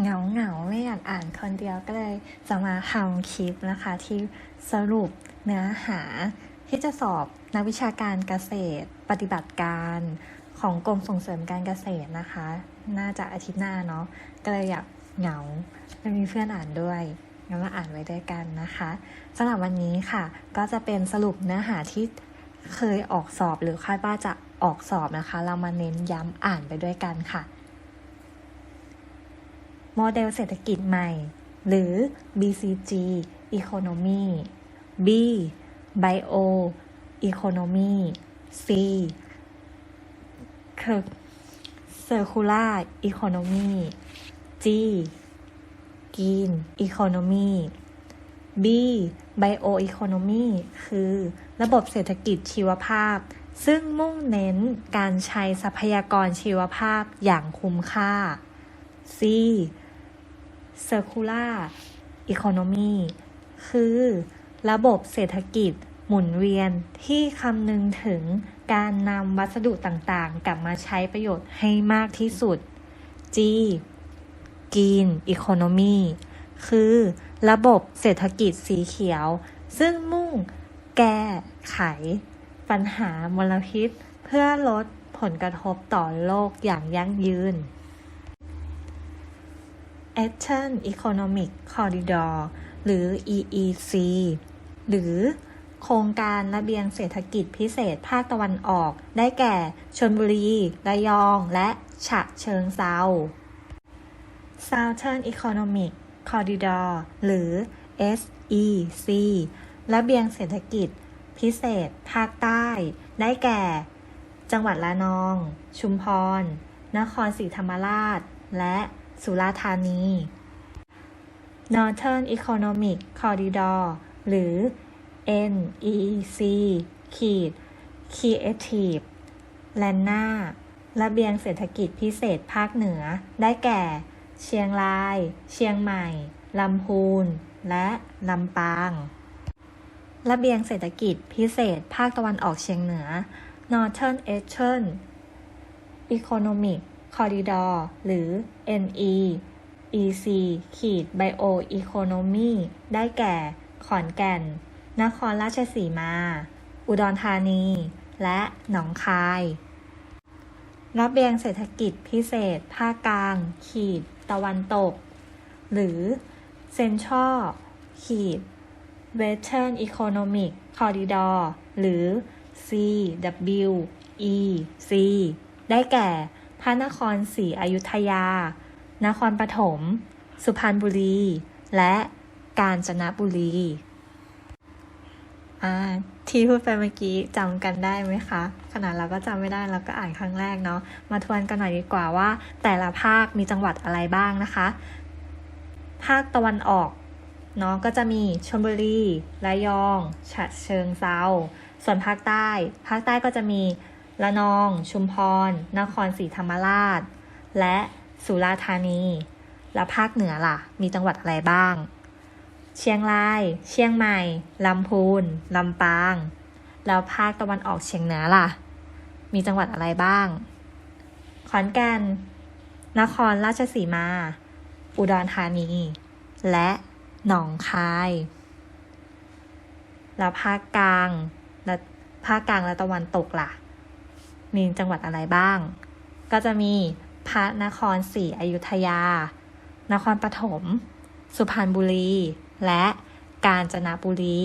เหงาเหงาไม่อยากอ่านคนเดียวก็เลยจะมาทำคลิปนะคะ ที่สรุปเนื้อหา ที่จะสอบนักวิชาการเกษตร ปฏิบัติการของกรมส่งเสริมการเกษตรนะคะ น่าจะอาทิตย์หน้าเนาะก็เลยอยากเหงาไม่มีเพื่อนอ่านด้วยงั้นมาอ่านไว้ด้วยกันนะคะสำหรับวันนี้ค่ะ ก็จะเป็นสรุปเนื้อหาที่เคยออกสอบหรือคาดว่าจะออกสอบนะคะ เรามาเน้นย้ำอ่านไปด้วยกันค่ะ โมเดลเศรษฐกิจใหม่ หรือ BCG Economy B Bio Economy C Circular Economy G Green Economy B Bio Economy คือระบบเศรษฐกิจชีวภาพ ซึ่งมุ่งเน้นการใช้ทรัพยากรชีวภาพอย่างคุ้มค่า C Circular Economy คือระบบเศรษฐกิจหมุนเวียนที่คำนึงถึงการนำวัสดุต่างๆ กลับมาใช้ประโยชน์ให้มากที่สุด G Green Economy คือระบบเศรษฐกิจสีเขียว ซึ่งมุ่งแก้ไข ปัญหามลพิษ เพื่อลดผลกระทบต่อโลกอย่างยั่งยืน Action Economic Corridor หรือ EEC หรือโครงการระเบียงเศรษฐกิจพิเศษภาคตะวันออก ได้แก่ชลบุรี ระยอง และฉะเชิงเซา Southern Economic Corridor หรือ SEC ระเบียงเศรษฐกิจพิเศษภาคใต้ ได้แก่ จังหวัดละนอง ชุมพร นครศรีธรรมราช และ สุราษฎร์ธานี Northern Economic Corridor หรือ NEC ขีด Creative l a n a ระเบียงเศรษฐกิจพิเศษภาคเหนือ ได้แก่ เชียงราย เชียงใหม่ ลำพูน และลำปาง ระเบียงเศรษฐกิจพิเศษภาคตะวันออกเฉียงเหนือ Northern Eastern Economic Corridor หรือ NEEC ขีด Bio Economy ได้แก่ ขอนแก่น นครราชสีมา อุดรธานี และหนองคาย ระเบียงเศรษฐกิจพิเศษ ภาคกลาง ขีด ตะวันตก หรือ Central ขีด Western Economic Corridor หรือ CWEC ได้แก่ พระนครศรีอยุธยา นครปฐม สุพรรณบุรี และกาญจนบุรีอ่าที่พูดไปเมื่อกี้จำกันได้ไหมคะขนาดเราก็จำไม่ได้เราก็อ่านครั้งแรกเนาะมาทวนกันหน่อยดีกว่าว่า แต่ละภาคมีจังหวัดอะไรบ้างนะคะ ภาคตะวันออกเนาะก็จะมีชลบุรีระยองฉะเชิงเซาส่วนภาคใต้ ภาคใต้ก็จะมี ระนอง ชุมพร นครศรีธรรมราช และสุราษฎร์ธานี แล้วภาคเหนือล่ะ มีจังหวัดอะไรบ้าง เชียงราย เชียงใหม่ ลำพูน ลำปาง แล้วภาคตะวันออกเฉียงเหนือล่ะ มีจังหวัดอะไรบ้าง ขอนแก่น นครราชสีมา อุดรธานี และหนองคาย แล้วภาคกลางและภาคกลางและตะวันตกล่ะ มีจังหวัดอะไรบ้าง ก็จะมีพระนครศรีอยุธยา นครปฐม สุพรรณบุรี และกาญจนบุรี